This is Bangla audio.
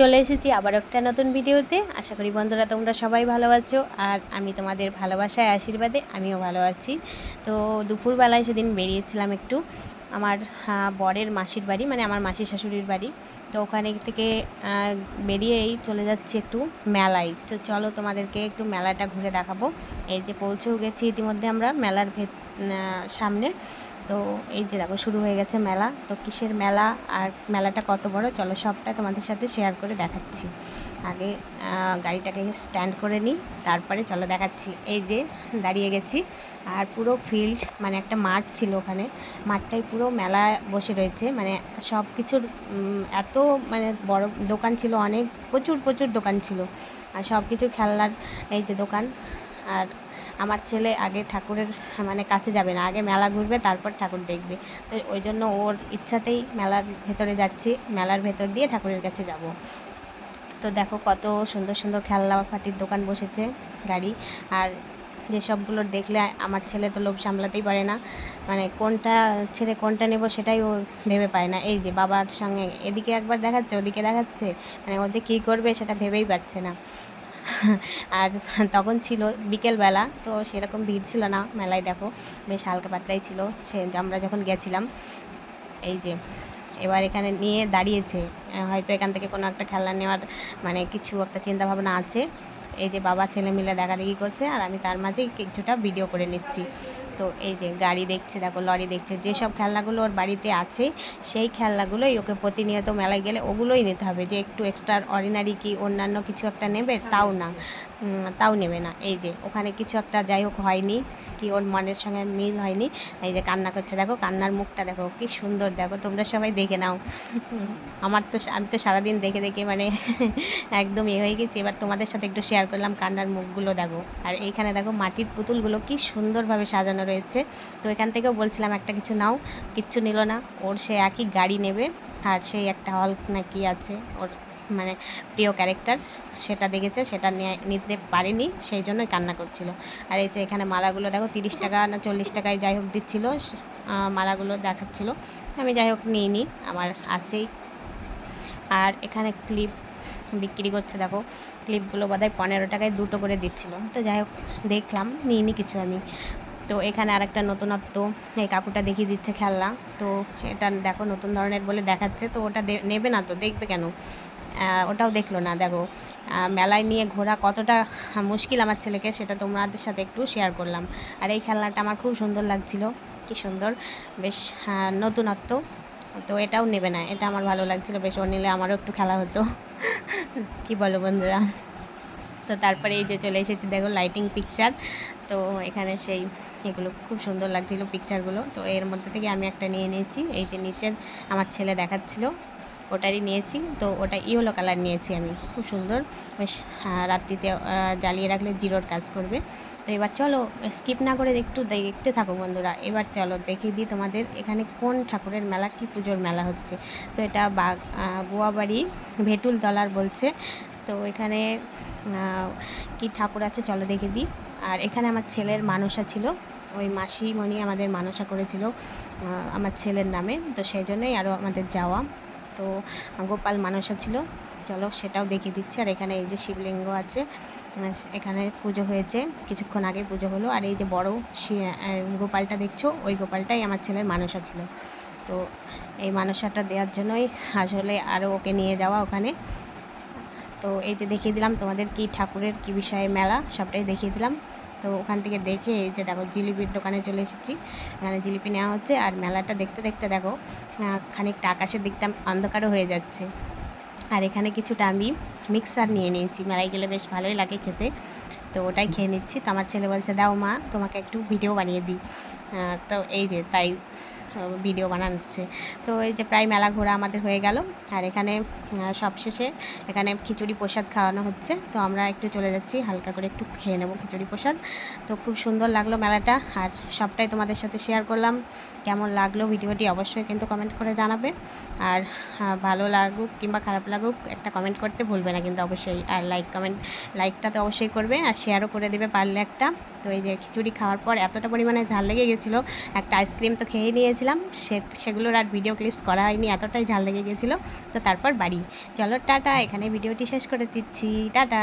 চলে এসেছি আবার একটা নতুন ভিডিওতে। আশা করি বন্ধুরা তোমরা সবাই ভালো আছো। আর আমি তোমাদের ভালোবাসায় আশীর্বাদে আমিও ভালো আছি। তো দুপুরবেলায় সেদিন বেরিয়েছিলাম একটু। আমার বরের মাসির বাড়ি মানে আমার মাসি শাশুড়ির বাড়ি। তো ওখানে থেকে বেরিয়েই চলে যাচ্ছি একটু মেলায়। তো চলো তোমাদেরকে একটু মেলাটা ঘুরে দেখাবো। এই যে পৌঁছেও গেছি ইতিমধ্যে আমরা মেলার ভেত আহ, সামনে। তো এই যে দেখো, শুরু হয়ে গেছে মেলা। তো কিসের মেলা আর মেলাটা কত বড়? চলো সবটা তোমাদের সাথে শেয়ার করে দেখাচ্ছি। আগে গাড়িটাকে স্ট্যান্ড করে নিই। তারপরে চলো দেখাচ্ছি। এই যে দাঁড়িয়ে গেছি। আর পুরো ফিল্ড মানে একটা মাঠ ছিল ওখানে। মাঠটাই পুরো মেলা বসে রয়েছে। মানে সব কিছুর এত মানে বড় দোকান ছিল, অনেক, প্রচুর প্রচুর দোকান ছিল। আর সব কিছু খেলনার, এই যে দোকান। আর আমার ছেলে আগে ঠাকুরের মানে কাছে যাবে না, আগে মেলা ঘুরবে, তারপর ঠাকুর দেখবে। তো ওই জন্য ওর ইচ্ছাতেই মেলার ভেতরে যাচ্ছি, মেলার ভেতর দিয়ে ঠাকুরের কাছে যাব। তো দেখো কত সুন্দর সুন্দর খেলনা পাতির দোকান বসেছে, গাড়ি। আর যেসবগুলো দেখলে আমার ছেলে তো লোভ সামলাতেই পারে না। মানে কোনটা ছেড়ে কোনটা নেব সেটাই ও ভেবে পায় না। এই যে বাবার সঙ্গে এদিকে একবার দেখাচ্ছে, ওদিকে দেখাচ্ছে মানে ও যে কী করবে সেটা ভেবেই পাচ্ছে না। আর তখন ছিল বিকেলবেলা, তো সেরকম ভিড় ছিল না মেলায়, দেখো। বেশ হালকা পাতলাই ছিল। সে আমরা যখন গেছিলাম, এই যে এবার এখানে নিয়ে দাঁড়িয়েছে। হয়তো এখান থেকে কোনো একটা খেলনা নেওয়ার মানে কিছু একটা চিন্তাভাবনা আছে। এই যে বাবা ছেলে মিলে দেখাদেখি করছে আর আমি তার মাঝে কিছুটা ভিডিও করে নিচ্ছি। তো এই যে গাড়ি দেখছে দেখো লরি দেখছে যেসব খেলনাগুলো ওর বাড়িতে আছে সেই খেলনাগুলোই ওকে প্রতিনিয়ত মেলায় গেলে ওগুলোই নিতে হবে। যে একটু এক্সট্রা অর্ডিনারি কি অন্যান্য কিছু একটা নেবে তাও না। তাও নেবে না। এই যে ওখানে কিছু একটা যাই হোক হয়নি কি ওর মনের সঙ্গে মিল হয়নি এই যে কান্না করছে। দেখো কান্নার মুখটা দেখো কি সুন্দর। দেখো তোমরা সবাই দেখে নাও। আমার তো আমি তো সারাদিন দেখে দেখে মানে একদম এ হয়ে গেছি। এবার তোমাদের সাথে একটু শেয়ার করলাম কান্নার মুখগুলো, দেখো। আর এইখানে দেখো মাটির পুতুলগুলো কি সুন্দরভাবে সাজানো রয়েছে। তো এখান থেকেও বলছিলাম একটা কিছু নাও, কিচ্ছু নিল না। ওর সে একই গাড়ি নেবে, আর সেই একটা হল না কি আছে, ওর মানে প্রিয় ক্যারেক্টার সেটা দেখেছে, সেটা নিতে পারেনি, সেই জন্যই কান্না করছিল। আর এই যে এখানে মালাগুলো, দেখো তিরিশ টাকা না চল্লিশ টাকায় যাই হোক দিচ্ছিল মালাগুলো দেখাচ্ছিল। আমি যাই হোক নিইনি, আমার আছেই। আর এখানে ক্লিপ বিক্রি করছে, দেখো ক্লিপগুলো বোধহয় পনেরো টাকায় দুটো করে দিচ্ছিল। তো যাই হোক, দেখলাম, নিইনি কিছু আমি। তো এখানে আরেকটা নতুনত্ব, এই কাকুটা দেখিয়ে দিচ্ছে খেলনা। তো এটা দেখো নতুন ধরনের বলে দেখাচ্ছে, তো ওটা নেবে না তো, দেখবে কেন? ওটাও দেখল না, দেখো। মেলায় নিয়ে ঘোরা কতটা মুশকিল আমার ছেলেকে, সেটা তোমাদের সাথে একটু শেয়ার করলাম। আর এই খেলনাটা আমার খুব সুন্দর লাগছিল, কি সুন্দর, বেশ নতুনত্ব। তো এটাও নেবে না, এটা আমার ভালো লাগছিল, বেশ, ও নিলে আমারও একটু খেলা হতো। কি বলো বন্ধুরা? তো তারপরে এই যে চলে এসেছি, দেখো লাইটিং পিকচার তো এখানে সেই এগুলো খুব সুন্দর লাগছিল পিকচারগুলো তো এর মধ্যে থেকে আমি একটা নিয়ে নিয়েছি। এই যে নিচের আমার ছেলে দেখাচ্ছিল। ওটারই নিয়েছি। তো ওটা ইয়েলো কালার নিয়েছি আমি। খুব সুন্দর। বেশ আহ, রাত্রিতে জ্বালিয়ে রাখলে জিরোর কাজ করবে। তো এবার চলো স্কিপ না করে একটু দেখতে থাকো বন্ধুরা। এবার চলো দেখিয়ে দিই তোমাদের এখানে কোন ঠাকুরের মেলা কি পুজোর মেলা হচ্ছে। তো এটা আহ, গোয়াবাড়ি ভেটুলতলার বলছে। তো এখানে কি ঠাকুর আছে চলো দেখে দিই। আর এখানে আমার ছেলের মানসা ছিল। ওই মাসিমণি আমাদের মানসা করেছিল আমার ছেলের নামে। তো সেই জন্যই আরও আমাদের যাওয়া। তো গোপাল মানসা ছিল। চলো সেটাও দেখিয়ে দিচ্ছি। আর এখানে এই যে শিবলিঙ্গ আছে এখানে পুজো হয়েছে। কিছুক্ষণ আগে পুজো হলো। আর এই যে বড় গোপালটা দেখছ? ওই গোপালটাই আমার ছেলের মানসা ছিল। তো এই মানসাটা দেওয়ার জন্যই আসলে আরও ওকে নিয়ে যাওয়া ওখানে। তো এই যে দেখিয়ে দিলাম তোমাদের কি ঠাকুরের কি বিষয়ে মেলা, সবটাই দেখিয়ে দিলাম। তো ওখান থেকে দেখে যে দেখো জিলিপির দোকানে চলে এসেছি। এখানে জিলিপি নেওয়া হচ্ছে আর মেলাটা দেখতে দেখতে দেখো খানিকটা আকাশের দিকটা অন্ধকারও হয়ে যাচ্ছে। আর এখানে কিছুটা আমি মিক্সার নিয়ে নিয়েছি। মেলায় গেলে বেশ ভালোই লাগে খেতে। তো ওটাই খেয়ে নিচ্ছি। তো আমার ছেলে বলছে, দাও মা, তোমাকে একটু ভিডিও বানিয়ে দিই। তো এই যে তাই। ভিডিও বানাচ্ছে। তো এই যে প্রায় মেলা ঘোরা আমাদের হয়ে গেল। আর এখানে সবশেষে এখানে খিচুড়ি প্রসাদ খাওয়ানো হচ্ছে। তো আমরা একটু চলে যাচ্ছি, হালকা করে একটু খেয়ে নেব খিচুড়ি প্রসাদ। তো খুব সুন্দর লাগল মেলাটা। আর সবটাই তোমাদের সাথে শেয়ার করলাম। কেমন লাগল ভিডিওটি অবশ্যই কিন্তু কমেন্ট করে জানাবে। আর ভালো লাগুক কিংবা খারাপ লাগুক, একটা কমেন্ট করতে ভুলবে না কিন্তু অবশ্যই। আর লাইক কমেন্ট লাইকটা তো অবশ্যই করবে। আর শেয়ারও করে দেবে পারলে একটা। তো এই যে খিচুড়ি খাওয়ার পর এতটা পরিমাণে ঝাল লেগে গেছিল, একটা আইসক্রিম তো খেয়ে নিয়েছি। কিনেছিলাম সে, সেগুলোর আর ভিডিও ক্লিপস করা হয়নি, এতটাই ঝাল লেগে গেছিল। তো তারপর বাড়ি। চলো, টাটা, এখানে ভিডিওটি শেষ করে দিচ্ছি। টাটা।